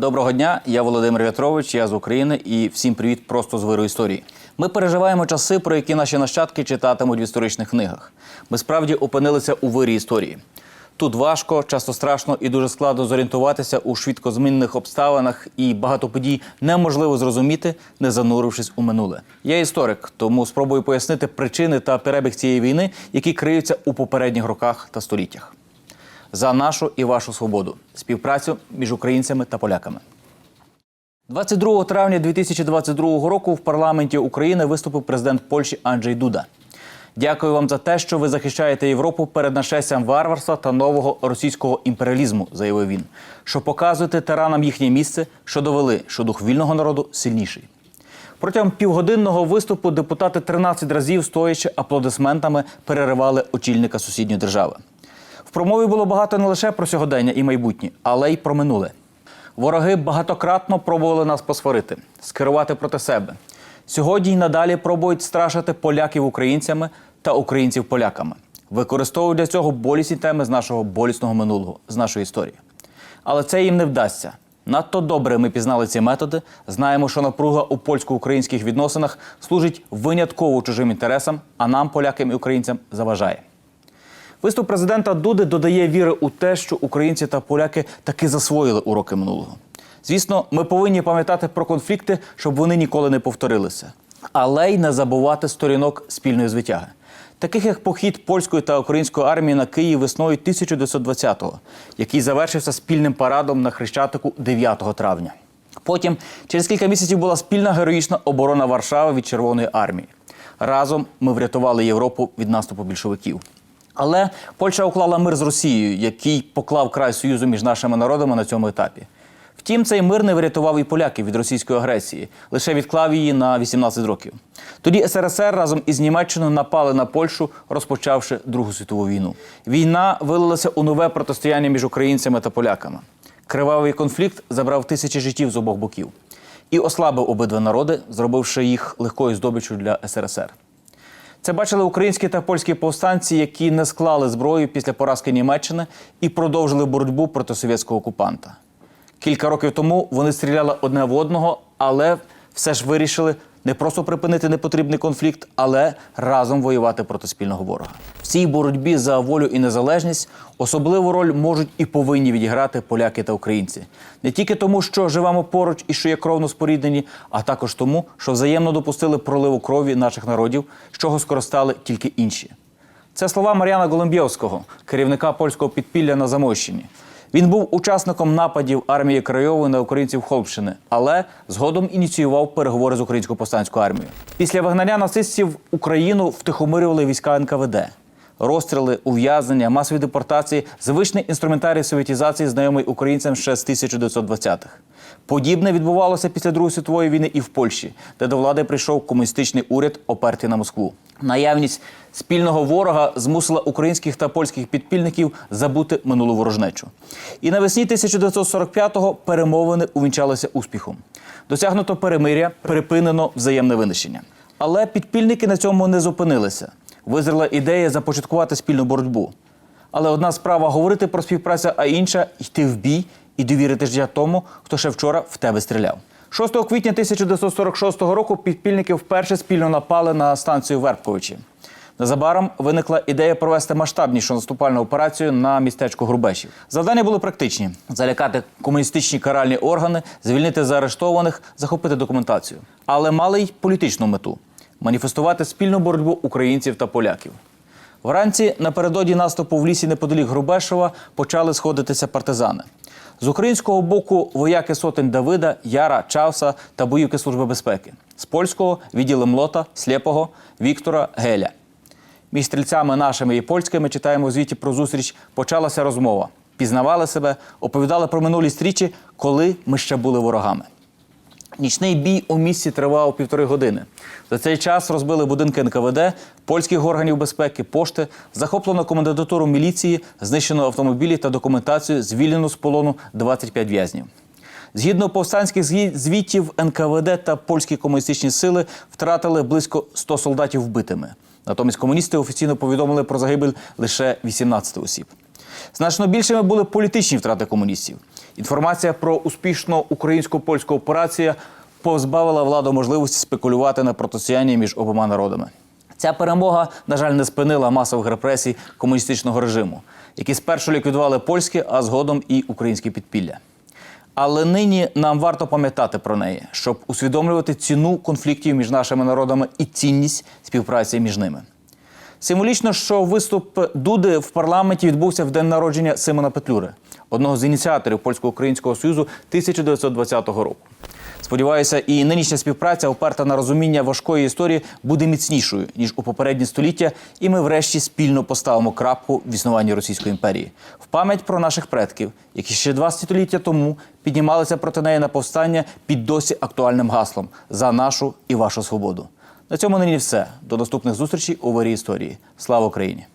Доброго дня, я Володимир В'ятрович, я з України і всім привіт просто з виру історії. Ми переживаємо часи, про які наші нащадки читатимуть в історичних книгах. Ми справді опинилися у вирі історії. Тут важко, часто страшно і дуже складно зорієнтуватися у швидкозмінних обставинах, і багато подій неможливо зрозуміти, не занурившись у минуле. Я історик, тому спробую пояснити причини та перебіг цієї війни, які криються у попередніх роках та століттях. За нашу і вашу свободу, співпрацю між українцями та поляками. 22 травня 2022 року в парламенті України виступив президент Польщі Анджей Дуда. Дякую вам за те, що ви захищаєте Європу перед нашестям варварства та нового російського імперіалізму, заявив він. Що показуєте тиранам їхнє місце, що довели, що дух вільного народу сильніший. Протягом півгодинного виступу депутати 13 разів, стоячи аплодисментами, переривали очільника сусідньої держави. В промові було багато не лише про сьогодення і майбутнє, але й про минуле. Вороги багатократно пробували нас посварити, скерувати проти себе. Сьогодні й надалі пробують страшити поляків українцями та українців поляками. Використовують для цього болісні теми з нашого болісного минулого, з нашої історії. Але це їм не вдасться. Надто добре ми пізнали ці методи. Знаємо, що напруга у польсько-українських відносинах служить винятково чужим інтересам, а нам, полякам і українцям, заважає. Виступ президента Дуди додає віри у те, що українці та поляки таки засвоїли уроки минулого. Звісно, ми повинні пам'ятати про конфлікти, щоб вони ніколи не повторилися, але й не забувати сторінок спільної звитяги, таких як похід польської та української армії на Київ весною 1920-го, який завершився спільним парадом на Хрещатику 9 травня. Потім, через кілька місяців, була спільна героїчна оборона Варшави від Червоної армії. Разом ми врятували Європу від наступу більшовиків. Але Польща уклала мир з Росією, який поклав край союзу між нашими народами на цьому етапі. Втім, цей мир не врятував і поляків від російської агресії, лише відклав її на 18 років. Тоді СРСР разом із Німеччиною напали на Польщу, розпочавши Другу світову війну. Війна вилилася у нове протистояння між українцями та поляками. Кривавий конфлікт забрав тисячі життів з обох боків і ослабив обидва народи, зробивши їх легкою здобиччю для СРСР. Це бачили українські та польські повстанці, які не склали зброю після поразки Німеччини і продовжили боротьбу проти совєтського окупанта. Кілька років тому вони стріляли одне в одного, але все ж вирішили не просто припинити непотрібний конфлікт, але разом воювати проти спільного ворога. В цій боротьбі за волю і незалежність особливу роль можуть і повинні відіграти поляки та українці. Не тільки тому, що живемо поруч і що є кровно споріднені, а також тому, що взаємно допустили проливу крові наших народів, з чого скористали тільки інші. Це слова Мар'яна Голомбєвського, керівника польського підпілля на Замойщині. Він був учасником нападів армії Крайової на українців Холмщини, але згодом ініціював переговори з українською повстанською армією. Після вигнання нацистів Україну втихомирювали війська НКВД. Розстріли, ув'язнення, масові депортації, звичний інструментарій совєтізації, знайомий українцям ще з 1920-х. Подібне відбувалося після Другої світової війни і в Польщі, де до влади прийшов комуністичний уряд, опертий на Москву. Наявність спільного ворога змусила українських та польських підпільників забути минулу ворожнечу. І навесні 1945-го перемовини увінчалися успіхом. Досягнуто перемиря, припинено взаємне винищення. Але підпільники на цьому не зупинилися. Визріла ідея започаткувати спільну боротьбу. Але одна справа говорити про співпрацю, а інша йти в бій і довірити життя тому, хто ще вчора в тебе стріляв. 6 квітня 1946 року підпільники вперше спільно напали на станцію Вербковичі. Незабаром виникла ідея провести масштабнішу наступальну операцію на містечко Грубешів. Завдання були практичні: залякати комуністичні каральні органи, звільнити заарештованих, захопити документацію. Але мали й політичну мету маніфестувати спільну боротьбу українців та поляків. Вранці напередодні наступу в лісі неподалік Грубешева почали сходитися партизани. З українського боку вояки сотень Давида, Яра, Чауса та боївки Служби безпеки. З польського відділи Млота, Слєпого, Віктора, Геля. Між стрільцями нашими і польськими читаємо у звіті про зустріч. Почалася розмова. Пізнавали себе, оповідали про минулі стрічі, коли ми ще були ворогами. Нічний бій у місті тривав півтори години. За цей час розбили будинки НКВД, польських органів безпеки, пошти, захоплено комендатуру міліції, знищено автомобілі та документацію, звільнено з полону 25 в'язнів. Згідно повстанських звітів, НКВД та польські комуністичні сили втратили близько 100 солдатів вбитими. Натомість комуністи офіційно повідомили про загибель лише 18 осіб. Значно більшими були політичні втрати комуністів. Інформація про успішну українсько-польську операцію позбавила владу можливості спекулювати на протистоянні між обома народами. Ця перемога, на жаль, не спинила масових репресій комуністичного режиму, які спершу ліквідували польське, а згодом і українське підпілля. Але нині нам варто пам'ятати про неї, щоб усвідомлювати ціну конфліктів між нашими народами і цінність співпраці між ними. Символічно, що виступ Дуди в парламенті відбувся в день народження Симона Петлюри, одного з ініціаторів польсько-українського союзу 1920 року. Сподіваюся, і нинішня співпраця, оперта на розуміння важкої історії, буде міцнішою ніж у попередні століття, і ми врешті спільно поставимо крапку в існуванні Російської імперії в пам'ять про наших предків, які ще два століття тому піднімалися проти неї на повстання під досі актуальним гаслом за нашу і вашу свободу. На цьому нині все. До наступних зустрічей у варі історії. Слава Україні!